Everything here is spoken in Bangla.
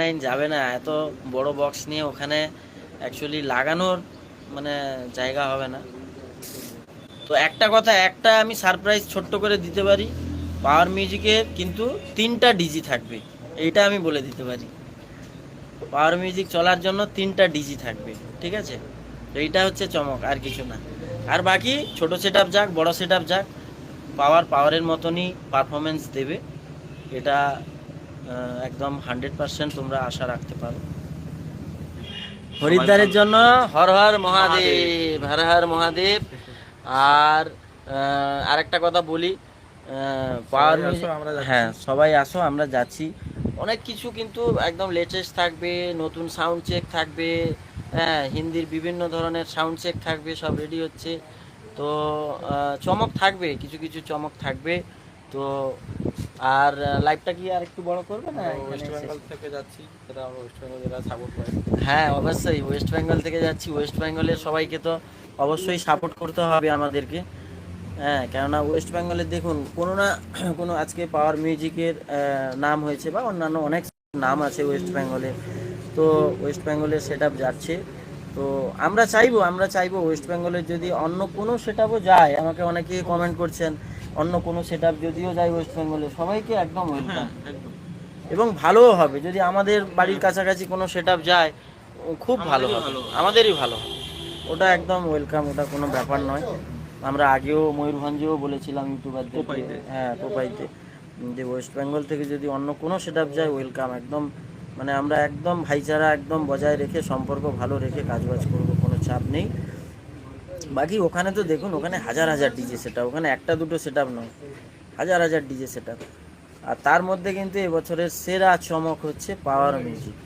লাইন যাবে না। এত বড় বক্স নিয়ে ওখানে অ্যাকচুয়ালি লাগানোর মানে জায়গা হবে না। তো একটা কথা, একটা আমি সারপ্রাইজ ছোট্ট করে দিতে পারি পাওয়ার মিউজিকের কিন্তু তিনটা ডিজি থাকবে। এইটা আমি বলে দিতে পারি। পাওয়ার মিউজিক চলার জন্য তিনটা ডিজি থাকবে, ঠিক আছে? এইটা হচ্ছে চমক, আর কিছু না। আর বাকি ছোট সেট যাক, বড় সেট যাক পাওয়ার পাওয়ারের মতনই পারফরমেন্স দেবে। এটা একদম হান্ড্রেড পার্সেন্ট তোমরা আশা রাখতে পারো। হরিদ্বারের জন্য হর হর মহাদেব হর হর মহাদেব। আর আরেকটা কথা বলি। হ্যাঁ সবাই আসো আমরা যাচ্ছি। অনেক কিছু কিন্তু একদম লেটেস্ট থাকবে নতুন সাউন্ড চেক থাকবে হ্যাঁ হিন্দির বিভিন্ন ধরনের সাউন্ড চেক থাকবে সব রেডি হচ্ছে। তো চমক থাকবে কিছু কিছু চমক থাকবে। তো আর লাইভটা কি আর একটু বড় করবে না ওয়েস্ট বেঙ্গল থেকে যাচ্ছি সেটা আমরা ওয়েস্ট বেঙ্গল যারা সাপোর্ট করে। হ্যাঁ অবশ্যই ওয়েস্ট বেঙ্গল থেকে যাচ্ছি। ওয়েস্ট বেঙ্গলের সবাইকে তো অবশ্যই সাপোর্ট করতে হবে আমাদেরকে। হ্যাঁ কেননা ওয়েস্ট বেঙ্গলের দেখুন কোনো না কোনো আজকে পাওয়ার মিউজিকের নাম হয়েছে বা অন্যান্য অনেক নাম আছে ওয়েস্ট বেঙ্গলের তো ওয়েস্ট বেঙ্গলের সেট যাচ্ছে। তো আমরা চাইব আমরা চাইব ওয়েস্ট বেঙ্গলের যদি অন্য কোনো সেট যায় আমাকে অনেকে কমেন্ট করছেন অন্য কোনো সেট যদিও যায় ওয়েস্ট বেঙ্গলে সবাইকে একদম ওয়েলকাম এবং ভালোও হবে যদি আমাদের বাড়ির কাছাকাছি কোনো সেট যায় খুব ভালো হবে। আমাদেরই ভালো ওটা একদম ওয়েলকাম ওটা কোনো ব্যাপার নয়। আমরা আগেও ময়ূরভঞ্জেও বলেছিলাম ইউটিউবারদের। হ্যাঁ কোপাইতে যে ওয়েস্ট বেঙ্গল থেকে যদি অন্য কোনো সেট যায় ওয়েলকাম একদম মানে আমরা একদম ভাইচারা একদম বজায় রেখে সম্পর্ক ভালো রেখে কাজবাজ করব কোনো চাপ নেই। বাকি ওখানে তো দেখুন, ওখানে হাজার হাজার ডিজে সেট ওখানে একটা দুটো সেট নয়, হাজার হাজার ডিজে সেট আর তার মধ্যে কিন্তু এবছরের সেরা চমক হচ্ছে পাওয়ার মিউজিক